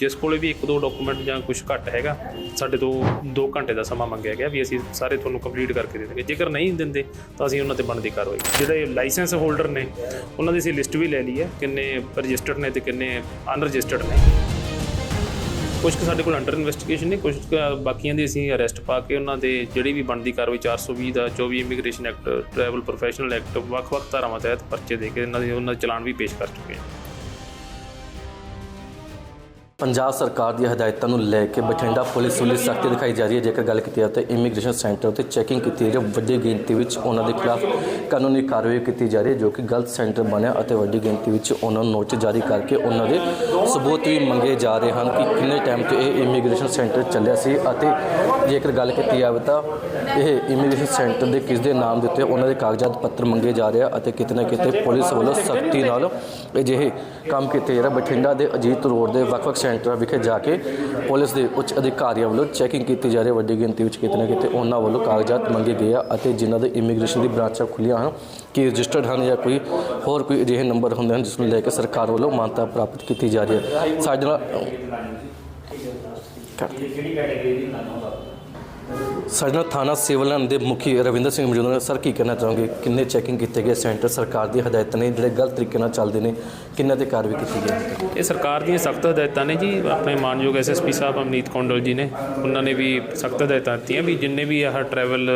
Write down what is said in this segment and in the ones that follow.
ਜਿਸ ਕੋਲੇ ਵੀ ਇੱਕ ਦੋ ਡਾਕੂਮੈਂਟ ਜਾਂ ਕੁਝ ਘੱਟ ਹੈਗਾ, ਸਾਡੇ ਤੋਂ 2 ਘੰਟੇ ਦਾ ਸਮਾਂ ਮੰਗਿਆ ਗਿਆ ਵੀ ਅਸੀਂ ਸਾਰੇ ਤੁਹਾਨੂੰ ਕੰਪਲੀਟ ਕਰਕੇ ਦੇ ਦੇਵਾਂਗੇ। ਜੇਕਰ ਨਹੀਂ ਦਿੰਦੇ, ਤਾਂ ਅਸੀਂ ਉਹਨਾਂ ਤੇ ਬਣਦੀ ਕਾਰਵਾਈ। ਜਿਹੜੇ ਲਾਇਸੈਂਸ ਹੋਲਡਰ ਨੇ, ਉਹਨਾਂ ਦੀ ਅਸੀਂ ਲਿਸਟ ਵੀ ਲੈ ਲਈ ਹੈ, ਕਿੰਨੇ ਰਜਿਸਟਰਡ ਨੇ ਤੇ ਕਿੰਨੇ ਅਨਰਜਿਸਟਰਡ ਨੇ। ਕੁਝ ਕੁ ਸਾਡੇ ਕੋਲ ਅੰਡਰ ਇਨਵੈਸਟੀਗੇਸ਼ਨ ਨੇ ਕੁਝ ਬਾਕੀਆਂ ਦੀ ਅਸੀਂ ਅਰੈਸਟ ਪਾ ਕੇ ਉਹਨਾਂ ਦੇ ਜਿਹੜੀ ਵੀ ਬਣਦੀ ਕਾਰਵਾਈ 420 ਦਾ 24 immigration act travel professional act ਵੱਖ-ਵੱਖ ਧਾਰਾਵਾਂ ਤਹਿਤ ਪਰਚੇ ਦੇ ਕੇ ਇਹਨਾਂ ਦੇ, ਉਹਨਾਂ ਦੇ ਚਲਾਨ ਵੀ ਪੇਸ਼ ਕਰ ਚੁੱਕੇ ਹਾਂ। ਪੰਜਾਬ ਸਰਕਾਰ ਦੀਆਂ ਹਦਾਇਤਾਂ ਨੂੰ ਲੈ ਕੇ ਬਠਿੰਡਾ ਪੁਲਿਸ ਵੱਲੋਂ ਸਖਤੀ ਦਿਖਾਈ ਜਾ ਰਹੀ ਹੈ। ਜੇਕਰ ਗੱਲ ਕੀਤੀ ਜਾਵੇ ਤਾਂ ਇਮੀਗ੍ਰੇਸ਼ਨ ਸੈਂਟਰ ਉੱਤੇ ਚੈਕਿੰਗ ਕੀਤੀ ਜਾ ਰਹੀ ਹੈ। ਵੱਡੀ ਗਿਣਤੀ ਵਿੱਚ ਉਹਨਾਂ ਦੇ ਖਿਲਾਫ ਕਾਨੂੰਨੀ ਕਾਰਵਾਈ ਕੀਤੀ ਜਾ ਰਹੀ ਹੈ, ਜੋ ਕਿ ਗਲਤ ਸੈਂਟਰ ਬਣਿਆ ਅਤੇ ਵੱਡੀ ਗਿਣਤੀ ਵਿੱਚ ਉਹਨਾਂ ਨੂੰ ਨੋਟਿਸ ਜਾਰੀ ਕਰਕੇ ਉਹਨਾਂ ਦੇ ਸਬੂਤ ਵੀ ਮੰਗੇ ਜਾ ਰਹੇ ਹਨ ਕਿ ਕਿੰਨੇ ਟਾਈਮ ਤੋਂ ਇਹ ਇਮੀਗ੍ਰੇਸ਼ਨ ਸੈਂਟਰ ਚੱਲਿਆ ਸੀ ਅਤੇ ਜੇਕਰ ਗੱਲ ਕੀਤੀ ਜਾਵੇ ਤਾਂ ਇਹ ਇਮੀਗ੍ਰੇਸ਼ਨ ਸੈਂਟਰ ਦੇ ਕਿਸ ਦੇ ਨਾਮ ਦੇ ਉੱਤੇ ਉਹਨਾਂ ਦੇ ਕਾਗਜ਼ਾਤ ਪੱਤਰ ਮੰਗੇ ਜਾ ਰਹੇ ਆ ਅਤੇ ਕਿਤੇ ਨਾ ਕਿਤੇ ਪੁਲਿਸ ਵੱਲੋਂ ਸਖਤੀ ਨਾਲ ਅਜਿਹੇ ਕੰਮ ਕੀਤੇ ਜਾ ਰਿਹਾ ਬਠਿੰਡਾ ਦੇ ਅਜੀਤ ਰੋਡ ਦੇ ਵੱਖ-ਵੱਖ ਸੈਂਟਰਾਂ ਵਿਖੇ ਜਾ ਕੇ ਪੁਲਿਸ ਦੇ ਉੱਚ ਅਧਿਕਾਰੀਆਂ ਵੱਲੋਂ ਚੈਕਿੰਗ ਕੀਤੀ ਜਾ ਰਹੀ ਹੈ। ਵੱਡੀ ਗਿਣਤੀ ਵਿੱਚ ਕਿਤੇ ਨਾ ਕਿਤੇ ਉਹਨਾਂ ਵੱਲੋਂ ਕਾਗਜ਼ਾਤ ਮੰਗੇ ਗਏ ਆ ਅਤੇ ਜਿਨ੍ਹਾਂ ਦੇ ਇਮੀਗ੍ਰੇਸ਼ਨ ਦੀ ਬ੍ਰਾਂਚਾਂ ਖੁੱਲੀਆਂ ਹਨ, ਕਿ ਰਜਿਸਟਰਡ ਹਨ ਜਾਂ ਕੋਈ ਹੋਰ ਕੋਈ ਅਜਿਹੇ ਨੰਬਰ ਹੁੰਦੇ ਹਨ, ਜਿਸ ਨੂੰ ਲੈ ਕੇ ਸਰਕਾਰ ਵੱਲੋਂ ਮਾਨਤਾ ਪ੍ਰਾਪਤ ਕੀਤੀ ਜਾ ਰਹੀ ਹੈ। ਸਾਡੇ ਨਾਲ ਸਾਡੇ ਨਾਲ ਥਾਣਾ ਸਿਵਲ ਦੇ ਮੁਖੀ ਰਵਿੰਦਰ ਸਿੰਘ ਮੌਜੂਦ ਨੇ। ਸਰ, ਕੀ ਕਹਿਣਾ ਚਾਹੋਗੇ? ਕਿੰਨੇ ਚੈਕਿੰਗ ਕੀਤੇ ਗਏ? ਸੈਂਟਰ ਸਰਕਾਰ ਦੀ ਹਦਾਇਤਾਂ ਨੇ, ਜਿਹੜੇ ਗਲਤ ਤਰੀਕੇ ਨਾਲ ਚੱਲਦੇ ਨੇ, ਕਿੰਨਾਂ ਤੇ ਕਾਰਵਾਈ ਕੀਤੀ ਗਈ? ਇਹ ਸਰਕਾਰ ਦੀਆਂ ਸਖਤ ਹਦਾਇਤਾਂ ਨੇ ਜੀ। ਆਪਣੇ ਮਾਨਯੋਗ ਐਸਐਸਪੀ ਸਾਹਿਬ ਅਮਨੀਤ ਕੌਂਡਲ ਜੀ ਨੇ, ਉਹਨਾਂ ਨੇ ਵੀ ਸਖਤ ਹਦਾਇਤਾਂ ਦਿੱਤੀਆਂ ਵੀ ਜਿੰਨੇ ਵੀ ਆਹ ਟਰੈਵਲ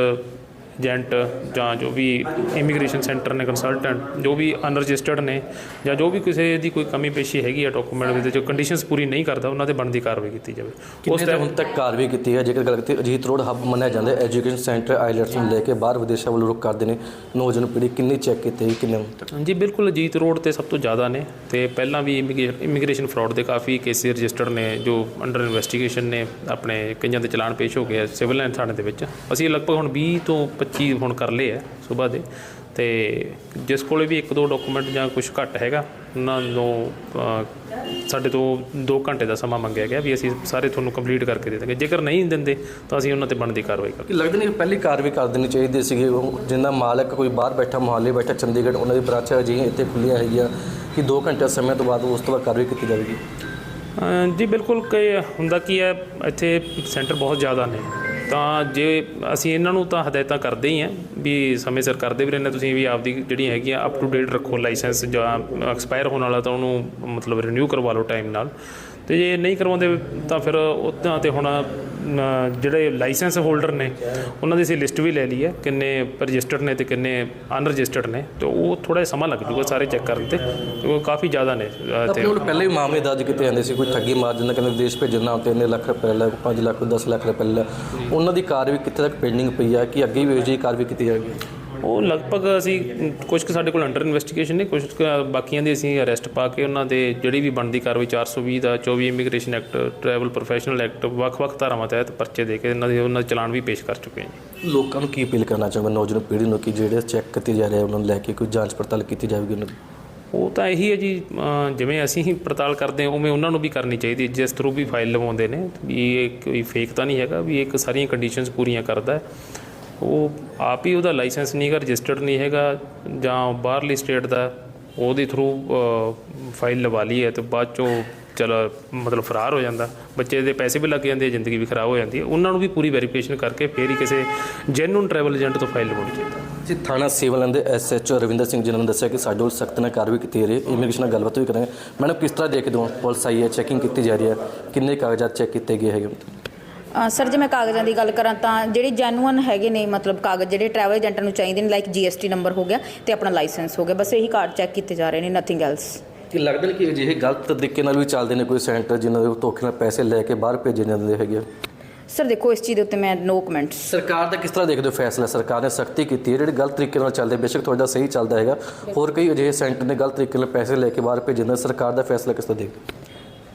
ਏਜੰਟ ਜਾਂ ਜੋ ਵੀ ਇਮੀਗ੍ਰੇਸ਼ਨ ਸੈਂਟਰ ਨੇ ਕੰਸਲਟੈਂਟ ਜੋ ਵੀ ਅਨਰਜਿਸਟਰਡ ਨੇ ਜਾਂ ਜੋ ਵੀ ਕਿਸੇ ਦੀ ਕੋਈ ਕਮੀ ਪੇਸ਼ੀ ਹੈਗੀ ਆ ਡਾਕੂਮੈਂਟ ਵਿੱਚ ਜੋ ਕੰਡੀਸ਼ਨਸ ਪੂਰੀ ਨਹੀਂ ਕਰਦਾ ਉਹਨਾਂ ਤੇ ਬਣਦੀ ਕਾਰਵਾਈ ਕੀਤੀ ਜਾਵੇ। ਉਸ ਤੇ ਹੁਣ ਤੱਕ ਕਾਰਵਾਈ ਕੀਤੀ ਹੈ? ਜੇਕਰ ਗੱਲ ਕਰੀਏ ਅਜੀਤ ਰੋਡ ਹੱਬ ਮੰਨਿਆ ਜਾਂਦਾ ਹੈ ਐਜੂਕੇਸ਼ਨ ਸੈਂਟਰ ਆਈਲੈਟਸ ਨੂੰ ਲੈ ਕੇ ਬਾਹਰ ਵਿਦੇਸ਼ਾਂ ਵੱਲ ਰੁਕ ਕਰਦੇ ਨੇ ਨੌਜਵਾਨ ਪੀੜ੍ਹੀ ਕਿੰਨੀ ਚੈੱਕ ਕੀਤੇ ਕਿੰਨੇ ਜੀ ਬਿਲਕੁਲ ਅਜੀਤ ਰੋਡ ਤੇ ਸਭ ਤੋਂ ਜ਼ਿਆਦਾ ਨੇ ਤੇ ਪਹਿਲਾਂ ਵੀ ਇਮੀਗ੍ਰੇਸ਼ਨ ਫਰਾਡ ਦੇ ਕਾਫੀ ਕੇਸਿਸ ਰਜਿਸਟਰਡ ਨੇ ਜੋ ਅੰਡਰ ਇਨਵੈਸਟੀਗੇਸ਼ਨ ਨੇ ਆਪਣੇ ਕਈਆਂ ਦੇ ਚਲਾਨ ਪੇਸ਼ ਹੋ ਗਏ ਸਿਵਲ ਲਾਈਨ ਥਾਣੇ ਦੇ ਵਿੱਚ। ਅਸੀਂ ਲਗਭਗ ਹੁਣ 20 ਤੋਂ 25 ਹੁਣ ਕਰ ਲਏ ਆ ਸਵੇਰ ਦੇ। ਤੇ ਜਿਸ ਕੋਲੇ ਵੀ ਇੱਕ ਦੋ ਡਾਕੂਮੈਂਟ ਜਾਂ ਕੁਝ ਘੱਟ ਹੈਗਾ ਉਹਨਾਂ ਨੂੰ ਸਾਡੇ ਤੋਂ 2 ਘੰਟੇ ਦਾ ਸਮਾਂ ਮੰਗਿਆ ਗਿਆ ਵੀ ਅਸੀਂ ਸਾਰੇ ਤੁਹਾਨੂੰ ਕੰਪਲੀਟ ਕਰਕੇ ਦੇ ਦਾਂਗੇ। ਜੇਕਰ ਨਹੀਂ ਦਿੰਦੇ ਤਾਂ ਅਸੀਂ ਉਹਨਾਂ ਤੇ ਬਣਦੀ ਕਾਰਵਾਈ ਕਰਾਂਗੇ ਲੱਗਦਾ ਨਹੀਂ ਕਿ ਪਹਿਲੀ ਕਾਰਵਾਈ ਕਰ ਦੇਣੀ ਚਾਹੀਦੀ ਸੀਗੀ। ਉਹ ਜਿੰਨਾ ਮਾਲਕ ਕੋਈ ਬਾਹਰ ਬੈਠਾ ਮੁਹੱਲੇ ਬੈਠਾ ਚੰਡੀਗੜ੍ਹ ਉਹਨਾਂ ਦੀ ਬ੍ਰਾਂਚਾਂ ਅਜਿਹੀਆਂ ਇੱਥੇ ਖੁੱਲੀਆਂ ਹੈਗੀਆਂ ਕਿ 2 ਘੰਟੇ ਸਮੇਂ ਤੋਂ ਬਾਅਦ ਉਸ ਤੋਂ ਬਾਅਦ ਕਾਰਵਾਈ ਕੀਤੀ ਜਾਵੇਗੀ? ਜੀ ਬਿਲਕੁਲ ਕਿ ਹੁੰਦਾ ਕੀ ਹੈ ਇੱਥੇ ਸੈਂਟਰ ਬਹੁਤ ਜ਼ਿਆਦਾ ਨੇ। ਤਾਂ ਜੇ ਅਸੀਂ ਇਹਨਾਂ ਨੂੰ ਤਾਂ ਹਦਾਇਤਾਂ ਕਰਦੇ ਹੀ ਆ ਵੀ ਸਮੇਂ ਸਿਰ ਕਰਦੇ ਵੀ ਰਹਿੰਦੇ ਤੁਸੀਂ ਵੀ ਆਪਦੀ ਜਿਹੜੀਆਂ ਹੈਗੀਆਂ ਅਪ ਟੂ ਡੇਟ ਰੱਖੋ ਲਾਇਸੈਂਸ ਜਾਂ ਐਕਸਪਾਇਰ ਹੋਣ ਵਾਲਾ ਤਾਂ ਉਹਨੂੰ ਮਤਲਬ ਰਿਨਿਊ ਕਰਵਾ ਲਓ ਟਾਈਮ ਨਾਲ। ਤੇ ਜੇ ਨਹੀਂ ਕਰਵਾਉਂਦੇ ਤਾਂ ਫਿਰ ਉੱਦਾਂ ਤੇ ਹੁਣ ਜਿਹੜੇ ਲਾਇਸੈਂਸ ਹੋਲਡਰ ਨੇ ਉਹਨਾਂ ਦੀ ਅਸੀਂ ਲਿਸਟ ਵੀ ਲੈ ਲਈ ਹੈ ਕਿੰਨੇ ਰਜਿਸਟਰਡ ਨੇ ਤੇ ਕਿੰਨੇ ਅਨਰਜਿਸਟਰਡ ਨੇ ਤੇ ਉਹ ਥੋੜਾ ਜਿਹਾ ਸਮਾਂ ਲੱਗ ਜੂਗਾ ਸਾਰੇ ਚੈੱਕ ਕਰਨ ਤੇ ਕਿਉਂਕਿ ਕਾਫੀ ਜ਼ਿਆਦਾ ਨੇ ਤੇ ਕੋਲ ਪਹਿਲੇ ਵੀ ਮਾਮਲੇ ਦਰਜ ਕੀਤੇ ਜਾਂਦੇ ਸੀ ਕੋਈ ਠੱਗੀ ਮਾਰ ਜਾਂਦਾ ਕਹਿੰਦੇ ਵਿਦੇਸ਼ ਭੇਜਣ ਤੇ ਇੰਨੇ ਲੱਖ ਰੁਪਏ ਲੈ 5 ਲੱਖ 10 ਲੱਖ ਰੁਪਏ ਲੈ ਉਹਨਾਂ ਦੀ ਕਾਰਵਾਈ ਕਿੱਥੇ ਤੱਕ ਪੈਂਡਿੰਗ ਪਈ ਹੈ ਕਿ ਅੱਗੇ ਵੀ ਇਹੋ ਜਿਹੀ ਕਾਰਵਾਈ ਕੀਤੀ ਜਾਵੇਗੀ ਉਹ ਲਗਭਗ ਅਸੀਂ ਕੁਝ ਕੁ ਸਾਡੇ ਕੋਲ ਅੰਡਰ ਇਨਵੈਸਟੀਗੇਸ਼ਨ ਨੇ ਕੁਝ ਬਾਕੀਆਂ ਦੀ ਅਸੀਂ ਅਰੈਸਟ ਪਾ ਕੇ ਉਹਨਾਂ ਦੇ ਜਿਹੜੀ ਵੀ ਬਣਦੀ ਕਾਰਵਾਈ 420 ਦਾ 24 immigration act travel professional act ਵੱਖ-ਵੱਖ ਧਾਰਾਵਾਂ ਤਹਿਤ ਪਰਚੇ ਦੇ ਕੇ ਇਹਨਾਂ ਦੇ ਉਹਨਾਂ ਦੇ ਚਲਾਨ ਵੀ ਪੇਸ਼ ਕਰ ਚੁੱਕੇ ਹਾਂ ਲੋਕਾਂ ਨੂੰ ਕੀ ਅਪੀਲ ਕਰਨਾ ਚਾਹੁੰਦਾ ਨੌਜਵਾਨ ਪੀੜ੍ਹੀ ਨੂੰ ਕਿ ਜਿਹੜੇ ਚੈੱਕ ਕੀਤੇ ਜਾ ਰਹੇ ਉਹਨਾਂ ਨੂੰ ਲੈ ਕੇ ਕੋਈ ਜਾਂਚ ਪੜਤਾਲ ਕੀਤੀ ਜਾਵੇਗੀ ਉਹਨਾਂ ਦੀ? ਉਹ ਤਾਂ ਇਹੀ ਹੈ ਜੀ ਜਿਵੇਂ ਅਸੀਂ ਹੀ ਪੜਤਾਲ ਕਰਦੇ ਹਾਂ ਉਵੇਂ ਉਹਨਾਂ ਨੂੰ ਵੀ ਕਰਨੀ ਚਾਹੀਦੀ ਜਿਸ ਥਰੂ ਵੀ ਫਾਈਲ ਲਵਾਉਂਦੇ ਨੇ ਵੀ ਇਹ ਕੋਈ ਫੇਕ ਤਾਂ ਨਹੀਂ ਹੈਗਾ ਵੀ ਇੱਕ ਸਾਰੀਆਂ ਕੰਡੀਸ਼ਨਸ ਪੂਰੀਆਂ ਕਰਦਾ ਹੈ। ਉਹ ਆਪ ਹੀ ਉਹਦਾ ਲਾਇਸੈਂਸ ਨਹੀਂ ਹੈਗਾ, ਰਜਿਸਟਰਡ ਨਹੀਂ ਹੈਗਾ, ਜਾਂ ਬਾਹਰਲੀ ਸਟੇਟ ਦਾ ਉਹਦੇ ਥਰੂ ਫਾਈਲ ਲਵਾ ਲਈ ਹੈ ਤੇ ਬਾਅਦ ਚੋਂ ਚਲ, ਮਤਲਬ ਫਰਾਰ ਹੋ ਜਾਂਦਾ। ਬੱਚੇ ਦੇ ਪੈਸੇ ਵੀ ਲੱਗ ਜਾਂਦੇ ਜ਼ਿੰਦਗੀ ਵੀ ਖਰਾਬ ਹੋ ਜਾਂਦੀ ਹੈ। ਉਹਨਾਂ ਨੂੰ ਵੀ ਪੂਰੀ ਵੈਰੀਫਿਕੇਸ਼ਨ ਕਰਕੇ ਫੇਰ ਹੀ ਕਿਸੇ ਜੈਨੂਨ ਟਰੈਵਲ ਏਜੰਟ ਤੋਂ ਫਾਈਲ ਲਵਾਉਣੀ ਚਾਹੀਦੀ ਹੈ। ਜੀ, ਥਾਣਾ ਸਿਵਲ ਲਾਈਨ ਦੇ ਐਸਐਚਓ ਰਵਿੰਦਰ ਸਿੰਘ ਜੀ ਨੇ ਦੱਸਿਆ ਕਿ ਸਾਡੇ ਕੋਲ ਸਖਤ ਨਾਲ ਕਾਰਵਾਈ ਕੀਤੀ ਜਾ ਰਹੀ ਹੈ। ਇਮੀਗ੍ਰੇਸ਼ਨ ਨਾਲ ਗੱਲਬਾਤ ਵੀ ਕਰਾਂਗੇ। ਮੈਡਮ, ਕਿਸ ਤਰ੍ਹਾਂ ਦੇਖਦੇ ਹੋ? ਪੁਲਿਸ ਆਈ ਹੈ ਚੈਕਿੰਗ ਕੀਤੀ ਜਾ ਰਹੀ ਹੈ। ਕਿੰਨੇ ਕਾਗਜ਼ਾਤ ਚੈੱਕ ਕੀਤੇ ਗਏ ਹੈਗੇ? ਸਰ ਜੇ ਮੈਂ ਕਾਗਜ਼ਾਂ ਦੀ ਗੱਲ ਕਰਾਂ ਤਾਂ ਜਿਹੜੇ ਜੈਨੂਅਨ ਹੈਗੇ ਨੇ ਮਤਲਬ ਕਾਗਜ਼ ਜਿਹੜੇ ਟਰੈਵਲ ਏਜੰਟਾਂ ਨੂੰ ਚਾਹੀਦੇ ਨੇ ਲਾਈਕ ਜੀਐਸਟੀ ਨੰਬਰ ਹੋ ਗਿਆ ਤੇ ਆਪਣਾ ਲਾਇਸੈਂਸ ਹੋ ਗਿਆ ਬਸ ਇਹੀ ਕਾਰਡ ਚੈੱਕ ਕੀਤੇ ਜਾ ਰਹੇ ਨੇ ਨਥਿੰਗ ਐਲਸ ਕਿ ਲੱਗਦਾ ਨਹੀਂ ਕਿ ਅਜਿਹੇ ਗਲਤ ਤਰੀਕੇ ਨਾਲ ਵੀ ਚੱਲਦੇ ਨੇ ਕੋਈ ਸੈਂਟਰ ਜਿਨ੍ਹਾਂ ਦੇ ਧੋਖੇ ਨਾਲ ਪੈਸੇ ਲੈ ਕੇ ਬਾਹਰ ਭੇਜੇ ਜਾਂਦੇ ਹੈਗੇ। ਸਰ ਦੇਖੋ ਇਸ ਚੀਜ਼ ਦੇ ਉੱਤੇ ਮੈਂ ਨੋ ਕਮੈਂਟਸ ਸਰਕਾਰ ਦਾ ਕਿਸ ਤਰ੍ਹਾਂ ਦੇਖਦੇ ਹੋ ਫੈਸਲਾ ਸਰਕਾਰ ਨੇ ਸਖਤੀ ਕੀਤੀ ਹੈ ਜਿਹੜੇ ਗਲਤ ਤਰੀਕੇ ਨਾਲ ਚੱਲਦੇ ਬੇਸ਼ੱਕ ਤੁਹਾਡਾ ਸਹੀ ਚੱਲਦਾ ਹੈਗਾ ਹੋਰ ਕਈ ਅਜਿਹੇ ਸੈਂਟਰ ਨੇ ਗਲਤ ਤਰੀਕੇ ਨਾਲ ਪੈਸੇ ਲੈ ਕੇ ਬਾਹਰ ਭੇਜਣ ਦਾ ਸਰਕਾਰ ਦਾ ਫੈਸਲਾ ਕਿਸ ਤਰ੍ਹਾਂ ਦੇਖਦੇ?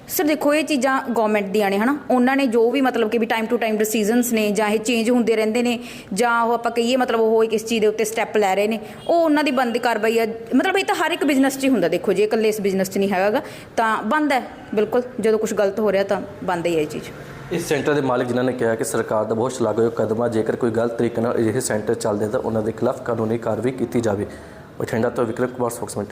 ਸਰ ਦੇਖੋ ਇਹ ਚੀਜ਼ਾਂ ਗਵਰਨਮੈਂਟ ਦੀਆਂ ਨੇ, ਹਨਾ? ਉਹਨਾਂ ਨੇ ਜੋ ਵੀ ਮਤਲਬ ਕਿ ਵੀ ਟਾਈਮ ਟੂ ਟਾਈਮ ਡਿਸੀਜਨਸ ਨੇ, ਜਾਂ ਇਹ ਚੇਂਜ ਹੁੰਦੇ ਰਹਿੰਦੇ ਨੇ, ਜਾਂ ਉਹ ਆਪਾਂ ਕਹੀਏ ਮਤਲਬ ਉਹ ਕਿਸ ਚੀਜ਼ ਦੇ ਉੱਤੇ ਸਟੈਪ ਲੈ ਰਹੇ ਨੇ, ਉਹ ਉਹਨਾਂ ਦੀ ਬੰਦ ਕਾਰਵਾਈ ਆ। ਮਤਲਬ ਇਹ ਤਾਂ ਹਰ ਇੱਕ ਬਿਜ਼ਨਸ 'ਚ ਹੀ ਹੁੰਦਾ, ਦੇਖੋ ਜੇ ਇਕੱਲੇ ਇਸ ਬਿਜ਼ਨਸ 'ਚ ਨਹੀਂ ਹੈਗਾਗਾ, ਤਾਂ ਬੰਦ ਹੈ, ਬਿਲਕੁਲ। ਜਦੋਂ ਕੁਝ ਗਲਤ ਹੋ ਰਿਹਾ ਤਾਂ ਬੰਦ ਹੀ ਹੈ ਇਹ ਚੀਜ਼। ਇਸ ਸੈਂਟਰ ਦੇ ਮਾਲਕ ਜਿਨ੍ਹਾਂ ਨੇ ਕਿਹਾ ਕਿ ਸਰਕਾਰ ਦਾ ਬਹੁਤ ਸ਼ਲਾਘਾਯੋਗ ਕਦਮ ਆ, ਜੇਕਰ ਕੋਈ ਗਲਤ ਤਰੀਕੇ ਨਾਲ ਅਜਿਹੇ ਸੈਂਟਰ ਚੱਲਦੇ ਤਾਂ ਉਹਨਾਂ ਦੇ ਖਿਲਾਫ ਕਾਨੂੰਨੀ ਕਾਰਵਾਈ ਕੀਤੀ ਜਾਵੇ। ਬਠਿੰਡਾ ਤੋਂ ਵਿਕਰਮ ਕੁਮਾਰ ਸਪੋਕਸਮੈਨ